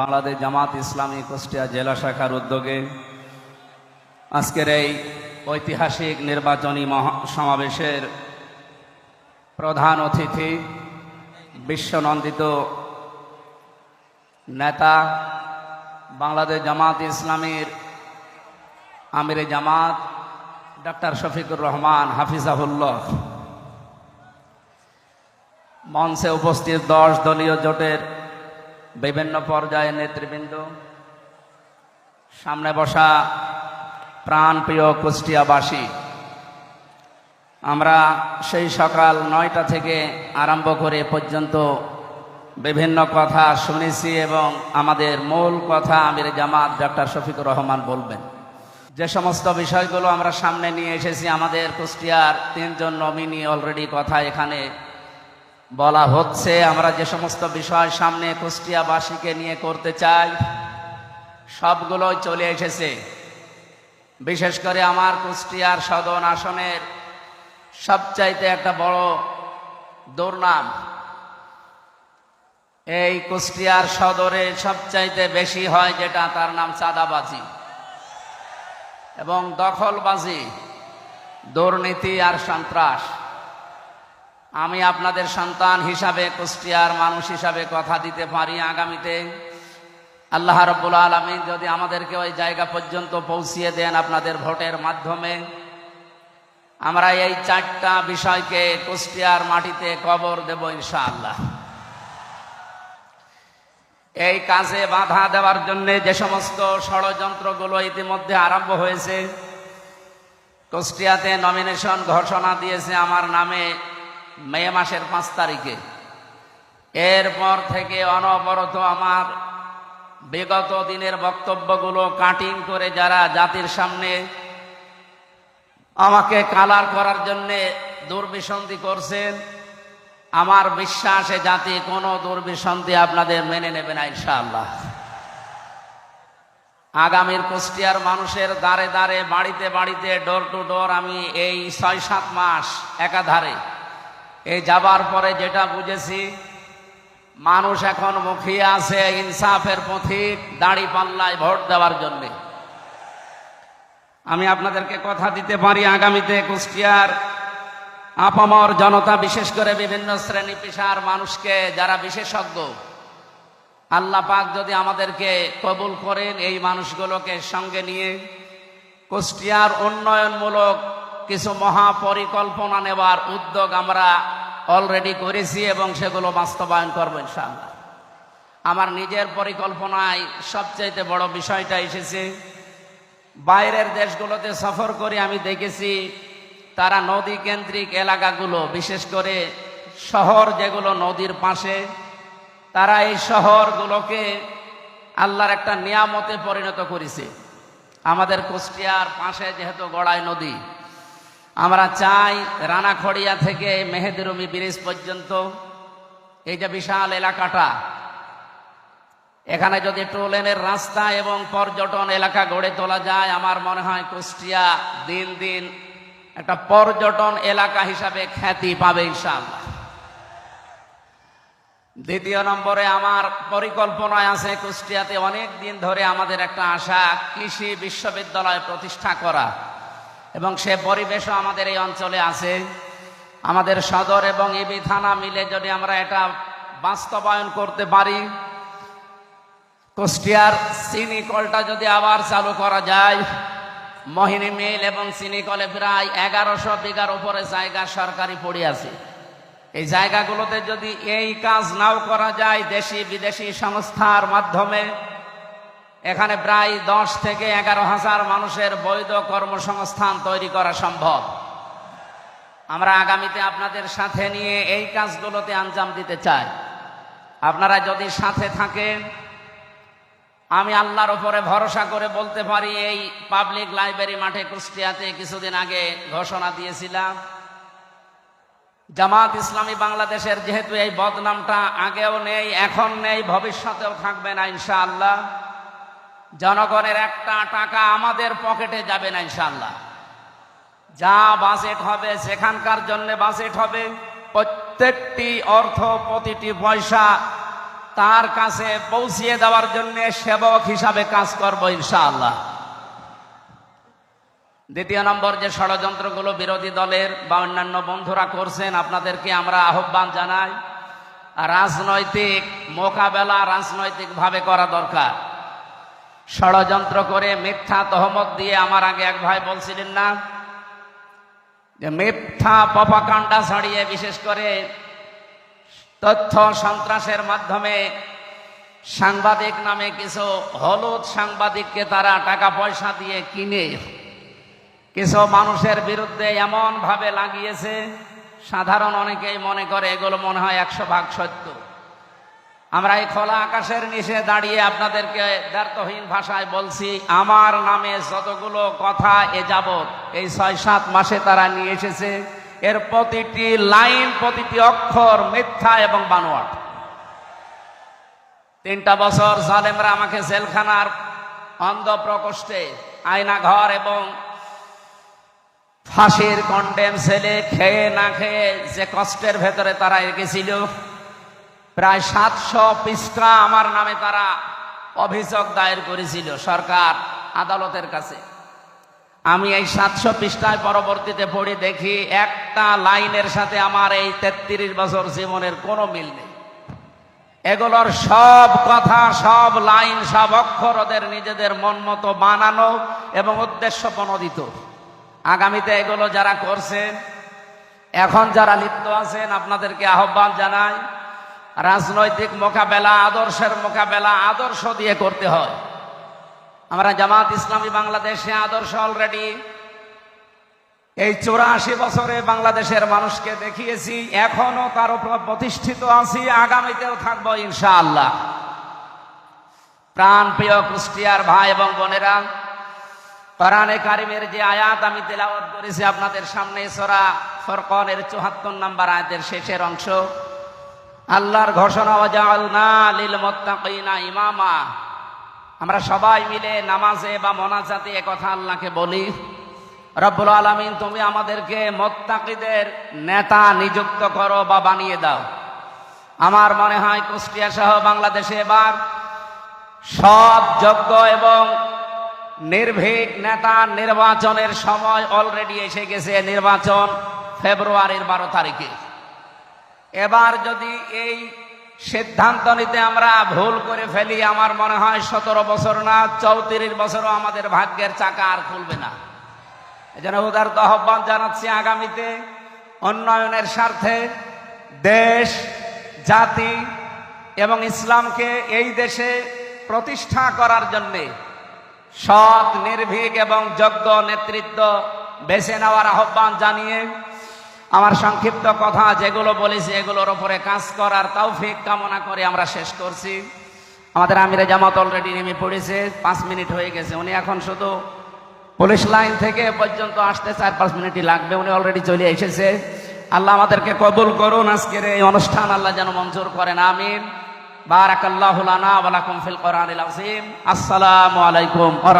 বাংলাদেশ জামাত ইসলামী কুষ্টিয়া জেলা শাখার উদ্যোগে আজকের এই ঐতিহাসিক নির্বাচনী সমাবেশের প্রধান অতিথি, বিশ্বনন্দিত নেতা, বাংলাদেশ জামাত ইসলামীর আমিরে জামাত ডক্টর শফিকুর রহমান, হাফিজাহুল্লাহ। মঞ্চে উপস্থিত দশ দলীয় জোটের বিভিন্ন পর্যায়ে নেতৃবৃন্দ। সামনে বসা প্রাণপ্রিয় কুষ্টিয়াবাসী, আমরা সেই সকাল নয়টা থেকে আরম্ভ করে পর্যন্ত বিভিন্ন কথা শুনেছি এবং আমাদের মূল কথা আমির জামাত ডক্টর শফিকুর রহমান বলবেন। যে সমস্ত বিষয়গুলো আমরা সামনে নিয়ে এসেছি, আমাদের কুষ্টিয়ার তিনজন নমিনি অলরেডি কথা এখানে বলা হচ্ছে, আমরা যে সমস্ত বিষয় সামনে কুষ্টিয়াবাসীকে নিয়ে করতে চাই, সবগুলোই চলে এসেছে। বিশেষ করে আমার কুষ্টিয়ার সদন আসনের সবচাইতে একটা বড় দুর্নাম। এই কুষ্টিয়ার সদরে সবচাইতে বেশি হয় যেটা, তার নাম চাঁদাবাজি। এবং দখলবাজি, দুর্নীতি আর সন্ত্রাস। আমি আপনাদের সন্তান হিসাবে, কুষ্টিয়ার মানুষ হিসাবে কথা দিতে পারি আগামীতে। আল্লাহ রব্বুল আলমিন যদি আমাদেরকে ওই জায়গা পর্যন্ত পৌঁছিয়ে দেন আপনাদের ভোটের মাধ্যমে। আমরা এই চারটা বিষয়কে কুষ্টিয়ার মাটিতে কবর দেব ইনশাআল্লাহ। এই কাজে বাধা দেওয়ার জন্য যে সমস্ত ষড়যন্ত্রগুলো ইতিমধ্যে আরম্ভ হয়েছে, কুষ্টিয়াতে নমিনেশন ঘোষণা দিয়েছে আমার নামে মে মাসের পাঁচ তারিখে। এরপর থেকে অনবরত আমার বিগত দিনের বক্তব্যগুলো কাটিং করে যারা জাতির সামনে আমাকে কালার করার জন্যে দুর্বিসন্ধি করছেন, আমার বিশ্বাসে জাতি কোনো দুর্বিসন্ধি আপনাদের মেনে নেবে না ইনশাআল্লাহ। আগামীর কুষ্টিয়ার মানুষের দাঁড়ে দাঁড়ে বাড়িতে বাড়িতে ডোর টু ডোর আমি এই ছয় সাত মাস একাধারে এই যাবার পরে যেটা বুঝেছি, মানুষ এখন মুখিয়ে আছে ইনসাফের পথিক, দাড়ি পাল্লায় ভোট দেওয়ার জন্যে। আমি আপনাদেরকে কথা দিতে পারি আগামীতে কুষ্টিয়ার আপামর জনতা, বিশেষ করে বিভিন্ন শ্রেণি পেশার মানুষকে যারা বিশেষজ্ঞ, আল্লাহ যদি আমাদেরকে কবুল করেন এই মানুষগুলোকে সঙ্গে নিয়ে কুষ্টিয়ার উন্নয়নমূলক কিছু মহাপরিকল্পনা নেওয়ার উদ্যোগ আমরা অলরেডি করেছি এবং সেগুলো বাস্তবায়ন করব ইনশাআল্লাহ। আমার নিজের পরিকল্পনায় সবচাইতে বড় বিষয়টা এসেছে, বাইরের দেশগুলোতে সফর করে আমি দেখেছি, তারা নদী কেন্দ্রিক এলাকাগুলো, বিশেষ করে শহর যেগুলো নদীর পাশে, তারা এই শহরগুলোকে আল্লাহর একটা নিয়ামতে পরিণত করেছে। আমাদের কুষ্টিয়ার পাশে যেহেতু গড়াই নদী আমরা চাই রানাখড়িয়া থেকে মেহেদিরুমি ব্রিজ পর্যন্ত। এই যে বিশাল এলাকাটা, এখানে যদি টোলেনের রাস্তা এবং পর্যটন এলাকা গড়ে তোলা যায়, আমার মনে হয় কুষ্টিয়া দিন দিন একটা পর্যটন এলাকা হিসাবে খ্যাতি পাবে ইনশাআল্লাহ। দ্বিতীয় নম্বরে আমার পরিকল্পনায় আছে কুষ্টিয়াতে অনেক দিন ধরে আমাদের একটা আশা, কৃষি বিশ্ববিদ্যালয় প্রতিষ্ঠা করা। এবং সে পরিবেশও আমাদের এই অঞ্চলে আছে। আমাদের সদর এবং ইবি থানা মিলে যদি আমরা এটা বাস্তবায়ন করতে পারি, কুষ্টিয়ার চিনি কলটা যদি আবার চালু করা যায়, মোহিনী মিল এবং চিনি কলে প্রায় এগারোশো বিঘার উপরে জায়গা সরকারি পড়ে আছে। এই জায়গাগুলোতে যদি এই কাজ নাও করা যায় দেশি বিদেশি সংস্থার মাধ্যমে এখানে প্রায় দশ থেকে এগারো হাজার মানুষের বৈধ কর্মসংস্থান তৈরি করা সম্ভব। আমরা আগামীতে আপনাদের সাথে নিয়ে এই কাজগুলোতে আঞ্জাম দিতে চাই। আপনারা যদি সাথে থাকেন, আমি আল্লাহর উপরে ভরসা করে বলতে পারি, এই পাবলিক লাইব্রেরি মাঠে কুষ্টিয়াতে কিছুদিন আগে ঘোষণা দিয়েছিলাম, জামাত ইসলামী বাংলাদেশের যেহেতু এই বদনামটা আগেও নেই, এখন নেই, ভবিষ্যতেও থাকবে না, ইনশাআল্লাহ। জনগণের একটা টাকা আমাদের পকেটে যাবে না ইনশাল্লাহ যা বাজেট হবে সেখানকার জন্য বাজেট হবে। প্রত্যেকটি অর্থ, প্রতিটি পয়সা তার কাছে পৌঁছিয়ে দেওয়ার জন্য সেবক হিসাবে কাজ করব ইনশাআল্লাহ। দ্বিতীয় নম্বর যে ষড়যন্ত্রগুলো বিরোধী দলের বা অন্যান্য বন্ধুরা করছেন, আপনাদেরকে আমরা আহ্বান জানাই, রাজনৈতিক মোকাবেলা রাজনৈতিকভাবে করা দরকার। ষড়যন্ত্র করে মিথ্যা তহমত দিয়ে আমার আগে এক ভাই বলছিলেন না যে মিথ্যা পপাকাণ্ডা ছাড়িয়ে বিশেষ করে তথ্য সন্ত্রাসের মাধ্যমে সাংবাদিক নামে কিছু হলুদ সাংবাদিককে তারা টাকা পয়সা দিয়ে কিনে কিছু মানুষের বিরুদ্ধে এমন ভাবে লাগিয়েছে। সাধারণ অনেকেই মনে করে এগুলো মনে হয় একশো ভাগ সত্য। আমরা এই খোলা আকাশের নিচে দাঁড়িয়ে আপনাদেরকে ব্যর্থহীন ভাষায় বলছি, আমার নামে যতগুলো কথা এ যাবৎ, এই ছয় সাত মাসে তারা নিয়ে এসেছে। এর প্রতিটি লাইন, প্রতিটি অক্ষর মিথ্যা এবং বানোয়াট। তিনটা বছর জালেমরা আমাকে জেলখানার অন্ধ প্রকোষ্ঠে আয়না ঘর এবং ফাঁসির কন্ডেম ছেলে খেয়ে না খেয়ে যে কষ্টের ভেতরে তারা রেখেছিল প্রায় সাতশো পৃষ্ঠা আমার নামে তারা অভিযোগ দায়ের করেছিল সরকার আদালতের কাছে। আমি এই সাতশো পৃষ্ঠায় পরবর্তীতে পড়ে দেখি একটা লাইনের সাথে আমার এই তেত্রিশ বছর জীবনের কোনো মিল নেই। এগুলোর সব কথা, সব লাইন, সব অক্ষর ওদের নিজেদের মন মতো বানানো এবং উদ্দেশ্য প্রণোদিত। আগামীতে এগুলো যারা করছেন, এখন যারা লিপ্ত আছেন, আপনাদেরকে আহ্বান জানাই রাজনৈতিক মোকাবেলা, আদর্শের মোকাবেলা, আদর্শ দিয়ে করতে হয়। আমরা জামাত ইসলামী বাংলাদেশে আদর্শ অলরেডি এই চৌরাশি বছরে বাংলাদেশের মানুষকে দেখিয়েছি, এখনও তার উপর প্রতিষ্ঠিত আছি, আগামীতেও থাকব ইনশাআল্লাহ। প্রাণ প্রিয় কুষ্টিয়ার ভাই এবং বোনেরা, কোরআনে কারিমের যে আয়াত আমি তেলাওয়াত করেছি আপনাদের সামনে, সরা ফরকনের চুহাত্তর নাম্বার আয়াতের শেষের অংশ। আল্লাহর ঘোষণা ইমামা। আমরা সবাই মিলে নামাজে বা মোনাজাতে কথা আল্লাহকে বলি। রব্বুল আলামিন, তুমি আমাদেরকে মোত্তাকিদের নেতা নিযুক্ত করো বা বানিয়ে দাও। আমার মনে হয় কুষ্টিয়া সহ বাংলাদেশে এবার সব যোগ্য এবং নির্ভীক নেতা নির্বাচনের সময় অলরেডি এসে গেছে নির্বাচন ফেব্রুয়ারির বারো তারিখে। এবার যদি এই সিদ্ধান্ত নিতে আমরা ভুল করে ফেলি, আমার মনে হয় সতেরো বছর না, চৌত্রিশ বছরও আমাদের ভাগ্যের চাকা আর খুলবে না। এজন্য উদার আহ্বান জানাচ্ছি আগামীতে উন্নয়নের স্বার্থে দেশ, জাতি এবং ইসলামকে এই দেশে প্রতিষ্ঠা করার জন্যে সৎ, নির্ভীক এবং যোগ্য নেতৃত্ব বেছে নেওয়ার আহ্বান জানিয়ে আমার সংক্ষিপ্ত কথা, যেগুলো বলেছি এগুলোর ওপরে কাজ করার তাও ফেক কামনা করে আমরা শেষ করছি। আমাদের আমিরে জামাত অলরেডি নেমে পড়েছে, পাঁচ মিনিট হয়ে গেছে। উনি এখন শুধু পুলিশ লাইন থেকে পর্যন্ত আসতে চার পাঁচ মিনিটই লাগবে, উনি অলরেডি চলে এসেছে। আল্লাহ আমাদেরকে কবুল করুন আজকের এই অনুষ্ঠান, আল্লাহ যেন মঞ্জুর করেন, আমিন। বারাকাল্লাহু লানা ওয়া লাকুম ফিল কোরআনিল আসসালামু আলাইকুম ওয়া